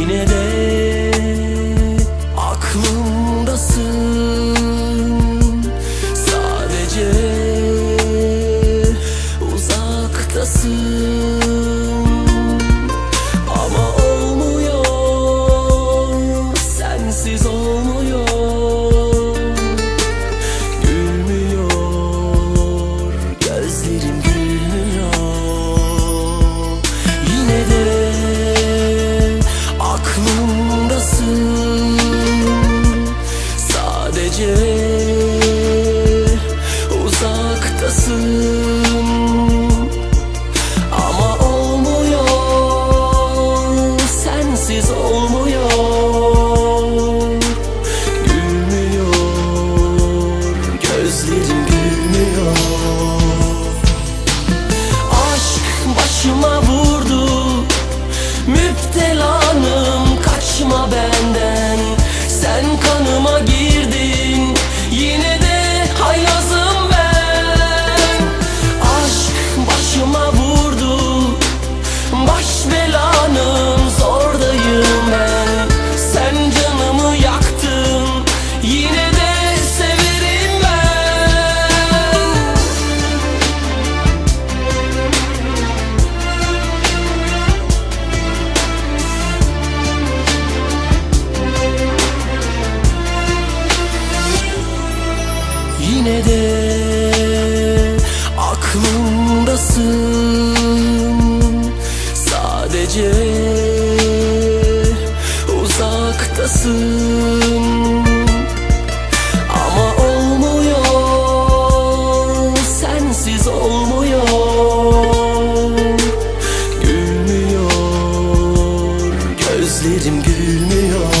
yine de Yine de severim ben. Yine de aklımdasın. Sadece uzaktasın. Gülmüyor